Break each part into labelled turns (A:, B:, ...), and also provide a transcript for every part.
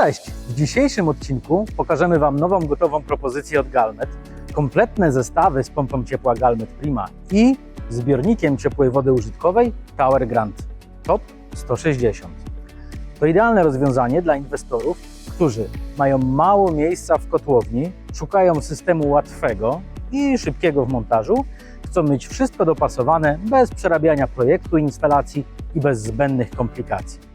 A: Cześć! W dzisiejszym odcinku pokażemy Wam nową gotową propozycję od Galmet. Kompletne zestawy z pompą ciepła Galmet Prima i zbiornikiem ciepłej wody użytkowej Tower Grant Top 160. To idealne rozwiązanie dla inwestorów, którzy mają mało miejsca w kotłowni, szukają systemu łatwego i szybkiego w montażu, chcą mieć wszystko dopasowane bez przerabiania projektu instalacji i bez zbędnych komplikacji.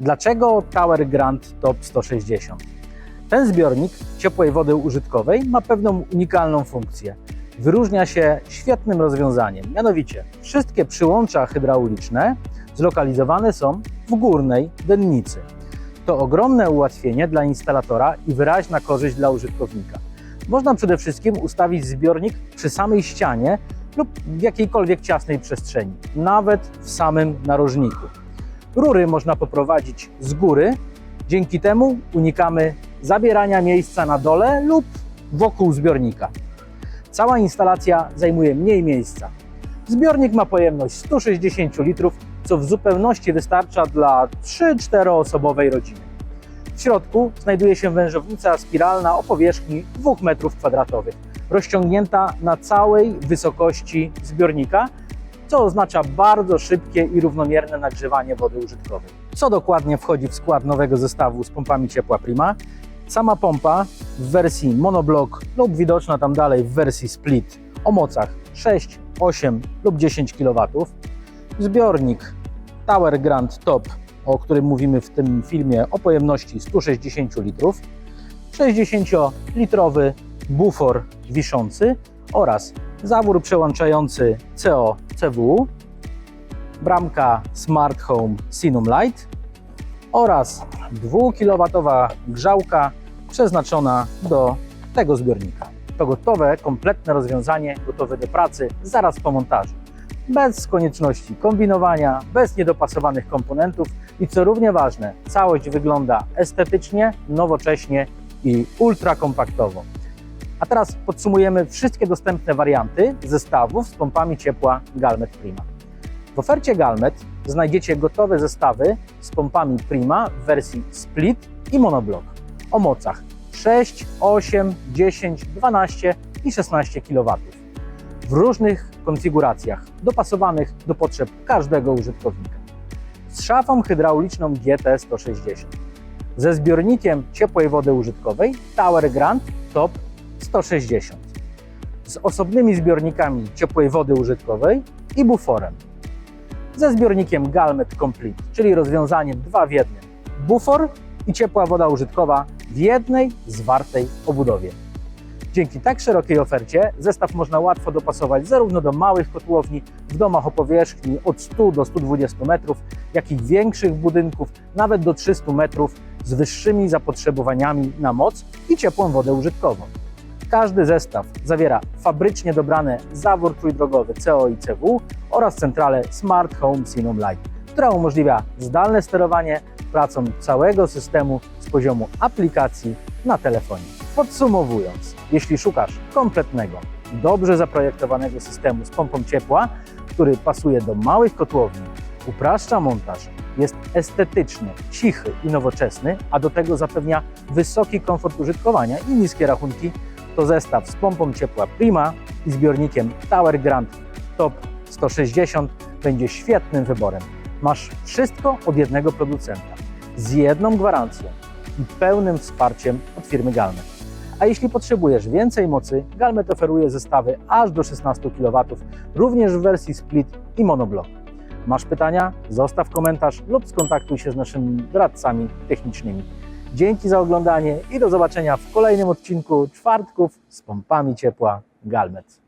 A: Dlaczego Tower Grand Top 160? Ten zbiornik ciepłej wody użytkowej ma pewną unikalną funkcję. Wyróżnia się świetnym rozwiązaniem, mianowicie wszystkie przyłącza hydrauliczne zlokalizowane są w górnej dennicy. To ogromne ułatwienie dla instalatora i wyraźna korzyść dla użytkownika. Można przede wszystkim ustawić zbiornik przy samej ścianie lub w jakiejkolwiek ciasnej przestrzeni, nawet w samym narożniku. Rury można poprowadzić z góry, dzięki temu unikamy zabierania miejsca na dole lub wokół zbiornika. Cała instalacja zajmuje mniej miejsca. Zbiornik ma pojemność 160 litrów, co w zupełności wystarcza dla 3-4 osobowej rodziny. W środku znajduje się wężownica spiralna o powierzchni 2 m2, rozciągnięta na całej wysokości zbiornika, co oznacza bardzo szybkie i równomierne nagrzewanie wody użytkowej. Co dokładnie wchodzi w skład nowego zestawu z pompami ciepła Prima? Sama pompa w wersji monoblock lub widoczna tam dalej w wersji split o mocach 6, 8 lub 10 kW. Zbiornik Tower Grand Top, o którym mówimy w tym filmie, o pojemności 160 litrów. 60-litrowy bufor wiszący oraz zawór przełączający CO-CW, bramka Smart Home Sinum Light oraz 2 kW grzałka przeznaczona do tego zbiornika. To gotowe, kompletne rozwiązanie, gotowe do pracy zaraz po montażu. Bez konieczności kombinowania, bez niedopasowanych komponentów i co równie ważne, całość wygląda estetycznie, nowocześnie i ultra kompaktowo. A teraz podsumujemy wszystkie dostępne warianty zestawów z pompami ciepła Galmet Prima. W ofercie Galmet znajdziecie gotowe zestawy z pompami Prima w wersji split i monoblock o mocach 6, 8, 10, 12 i 16 kW w różnych konfiguracjach dopasowanych do potrzeb każdego użytkownika. Z szafą hydrauliczną GT160, ze zbiornikiem ciepłej wody użytkowej Tower Grand Top 160 z osobnymi zbiornikami ciepłej wody użytkowej i buforem. Ze zbiornikiem Galmet Complete, czyli rozwiązaniem dwa w jednym. Bufor i ciepła woda użytkowa w jednej zwartej obudowie. Dzięki tak szerokiej ofercie zestaw można łatwo dopasować zarówno do małych kotłowni w domach o powierzchni od 100 do 120 metrów, jak i większych budynków nawet do 300 metrów z wyższymi zapotrzebowaniami na moc i ciepłą wodę użytkową. Każdy zestaw zawiera fabrycznie dobrany zawór trójdrogowy CO i CW oraz centralę Smart Home Sinum Light, która umożliwia zdalne sterowanie pracą całego systemu z poziomu aplikacji na telefonie. Podsumowując, jeśli szukasz kompletnego, dobrze zaprojektowanego systemu z pompą ciepła, który pasuje do małych kotłowni, upraszcza montaż, jest estetyczny, cichy i nowoczesny, a do tego zapewnia wysoki komfort użytkowania i niskie rachunki, to zestaw z pompą ciepła Prima i zbiornikiem Tower Grand Top 160 będzie świetnym wyborem. Masz wszystko od jednego producenta, z jedną gwarancją i pełnym wsparciem od firmy Galmet. A jeśli potrzebujesz więcej mocy, Galmet oferuje zestawy aż do 16 kW, również w wersji split i monoblock. Masz pytania? Zostaw komentarz lub skontaktuj się z naszymi doradcami technicznymi. Dzięki za oglądanie i do zobaczenia w kolejnym odcinku czwartków z pompami ciepła Galmet.